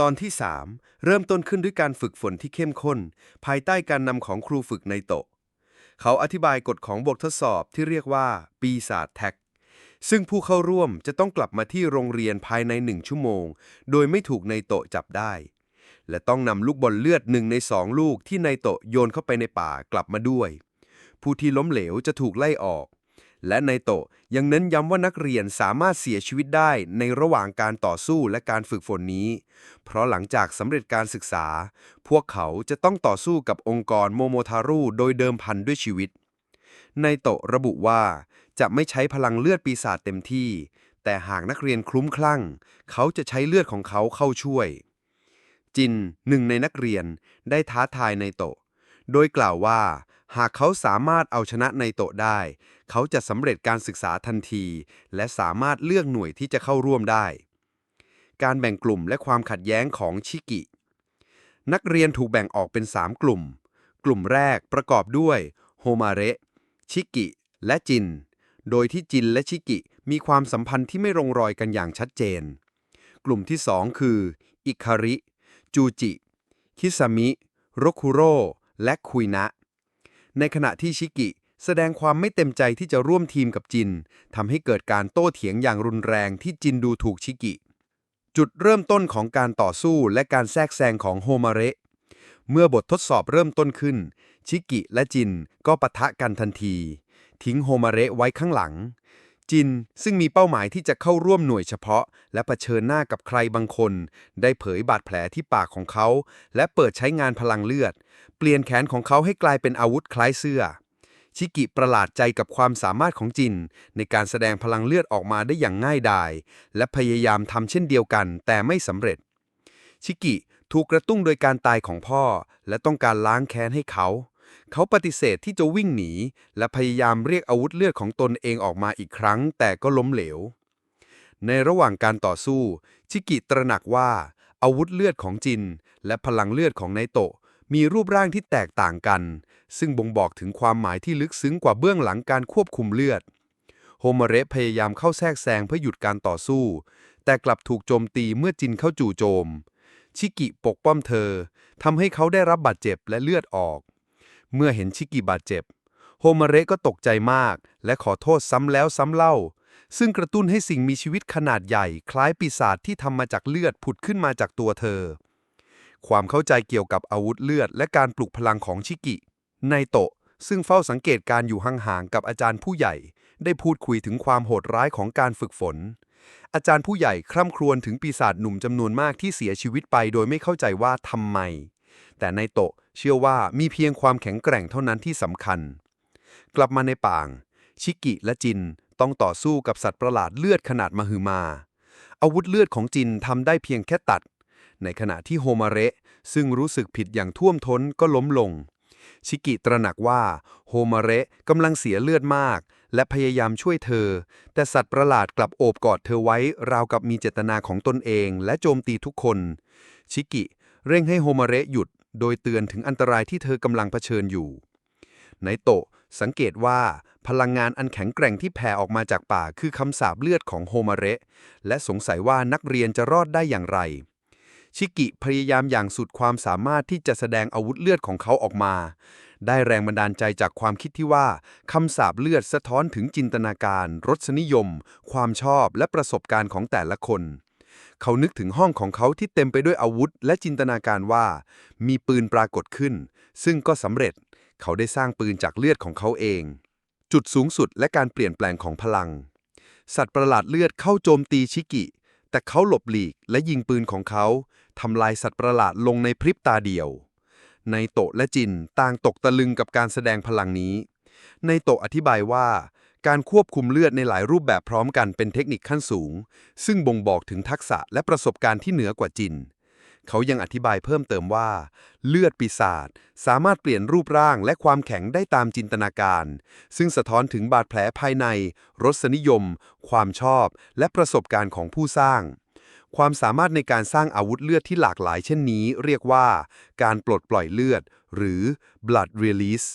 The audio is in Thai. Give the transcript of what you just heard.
ตอนที่ 3 เริ่มต้นขึ้นด้วยการฝึกฝนที่เข้มข้น ภายใต้การนำของครูฝึกในโตะ เขาอธิบายกฎของบททดสอบที่เรียกว่า ปีศาจแท็ก ซึ่งผู้เข้าร่วมจะต้องกลับมาที่โรงเรียนภายในหนึ่งชั่วโมง โดยไม่ถูกในโตะจับได้ และต้องนำลูกบอลเลือดหนึ่งในสองลูกที่ในโตะโยนเข้าไปในป่ากลับมาด้วย ผู้ที่ล้มเหลวจะถูกไล่ออก และในโตะยังเน้นย้ำว่านักเรียนสามารถเสียชีวิตได้ในระหว่างการต่อสู้และการฝึกฝนนี้ เพราะหลังจากสำเร็จการศึกษา พวกเขาจะต้องต่อสู้กับองค์กรโมโมทารุโดยเดิมพันด้วยชีวิต ในโตะระบุว่าจะไม่ใช้พลังเลือดปีศาจเต็มที่ แต่หากนักเรียนคลุ้มคลั่ง เขาจะใช้เลือดของเขาเข้าช่วย จินหนึ่งในนักเรียนได้ท้าทายในโตะ โดยกล่าวว่า หากเขาสามารถเอาชนะในโตะได้ เขาจะสำเร็จการศึกษาทันที และสามารถเลือกหน่วยที่จะเข้าร่วมได้ การแบ่งกลุ่มและความขัดแย้งของชิกิ นักเรียนถูกแบ่งออกเป็น 3 กลุ่ม กลุ่มแรกประกอบด้วยโฮมาเระชิกิ และจิน โดยที่จินและชิกิมีความสัมพันธ์ที่ไม่ลงรอยกันอย่างชัดเจน กลุ่มที่ 2 คือ อิคาริ จูจิ คิซามิ โรคุโร่และคุยนะ ในขณะที่ชิกิ แสดงความไม่เต็มใจที่จะร่วมทีมกับจินทำให้เกิดการโต้เถียงอย่างรุนแรงที่จินดูถูกชิกิ จุดเริ่มต้นของการต่อสู้และการแทรกแซงของโฮมาเระเมื่อบททดสอบเริ่มต้นขึ้น ชิกิและจินก็ปะทะกันทันที ทิ้งโฮมาเระไว้ข้างหลัง จิน ซึ่งมีเป้าหมายที่จะเข้าร่วมหน่วยเฉพาะ และะเผชิญหน้ากับใครบางคน ได้เผยบาดแผลที่ปากของเขา และเปิดใช้งานพลังเลือด เปลี่ยนแขนของเขาให้กลายเป็นอาวุธคล้ายเสื้อ ชิกิประหลาดใจกับความสามารถของจิน ในการแสดงพลังเลือดออกมาได้อย่างง่ายดาย และพยายามทำเช่นเดียวกัน แต่ไม่สำเร็จ ชิกิถูกกระตุ้งโดยการตายของพ่อ และต้องการล้างแค้นให้เขา เขาปฏิเสธที่จะวิ่งหนี และพยายามเรียกอาวุธเลือดของตนเองออกมาอีกครั้ง แต่ก็ล้มเหลว ในระหว่างการต่อสู้ ชิกิตระหนักว่า อาวุธเลือดของจิน และพลังเลือดของไนโตะมีรูปร่างที่แตกต่างกัน ซึ่งบ่งบอกถึงความหมายที่ลึกซึ้งกว่าเบื้องหลังการควบคุมเลือด โฮมาเระพยายามเข้าแทรกแซงเพื่อหยุดการต่อสู้ แต่กลับถูกโจมตีเมื่อจินเข้าจู่โจม ชิกิปกป้องเธอทำให้เขาได้รับบาดเจ็บและเลือดออก เมื่อเห็นชิกิบาดเจ็บ โฮมาเระก็ตกใจมาก และขอโทษซ้ำแล้วซ้ำเล่า ซึ่งกระตุ้นให้สิ่งมีชีวิตขนาดใหญ่ คล้ายปีศาจที่ทำมาจากเลือดผุดขึ้นมาจากตัวเธอ ความเข้าใจเกี่ยวกับอาวุธเลือด และการปลุกพลังของชิกิในโตะซึ่งเฝ้าสังเกตการอยู่ห่างๆกับอาจารย์ผู้ใหญ่ ได้พูดคุยถึงความโหดร้ายของการฝึกฝน อาจารย์ผู้ใหญ่คร่ำครวญถึงปีศาจหนุ่มจำนวนมากที่เสียชีวิตไปโดยไม่เข้าใจว่าทำไม แต่ในโตะเชื่อว่ามีเพียงความแข็งแกร่งเท่านั้นที่สำคัญ กลับมาในป่าง ชิกิและจินต้องต่อสู้กับสัตว์ประหลาดเลือดขนาดมหึมา อาวุธเลือดของจินทำได้เพียงแค่ตัด ในขณะที่โฮมาเระ ซึ่งรู้สึกผิดอย่างท่วมท้นก็ล้มลง ชิกิตระหนักว่าโฮมาเระกำลังเสียเลือดมาก และพยายามช่วยเธอ แต่สัตว์ประหลาดกลับโอบกอดเธอไว้ ราวกับมีเจตนาของตนเองและโจมตีทุกคน ชิกิ เร่งให้โฮมาเระหยุด โดยเตือนถึงอันตรายที่เธอกำลังเผชิญอยู่ในโตะสังเกตว่าพลังงานอันแข็งแกร่งที่แผ่ออกมาจากป่าคือคำสาปเลือดของโฮมาเระและสงสัยว่านักเรียนจะรอดได้อย่างไร ชิกิพยายามอย่างสุดความสามารถที่จะแสดงอาวุธเลือดของเขาออกมา ได้แรงบันดาลใจจากความคิดที่ว่าคำสาปเลือดสะท้อนถึงจินตนาการ รสนิยม ความชอบและประสบการณ์ของแต่ละคน เขานึกถึงห้องของเขาที่เต็มไปด้วยอาวุธ และจินตนาการว่า มีปืนปรากฏขึ้น ซึ่งก็สำเร็จ เขาได้สร้างปืนจากเลือดของเขาเอง จุดสูงสุดและการเปลี่ยนแปลงของพลัง สัตว์ประหลาดเลือดเข้าโจมตีชิกิ แต่เขาหลบหลีกและยิงปืนของเขาทำลายสัตว์ประหลาดลงในพริบตาเดียว ในโตและจินต่างตกตะลึงกับการแสดงพลังนี้ ในโตอธิบายว่า การควบคุมเลือดในหลายรูปแบบพร้อมกันเป็นเทคนิคขั้นสูง ซึ่งบ่งบอกถึงทักษะและประสบการณ์ที่เหนือกว่าจิน เขายังอธิบายเพิ่มเติมว่า เลือดปีศาจสามารถเปลี่ยนรูปร่างและความแข็งได้ตามจินตนาการ ซึ่งสะท้อนถึงบาดแผลภายใน รสนิยม ความชอบ และประสบการณ์ของผู้สร้าง ความสามารถในการสร้างอาวุธเลือดที่หลากหลายเช่นนี้ เรียกว่า การปลดปล่อยเลือด หรือ blood release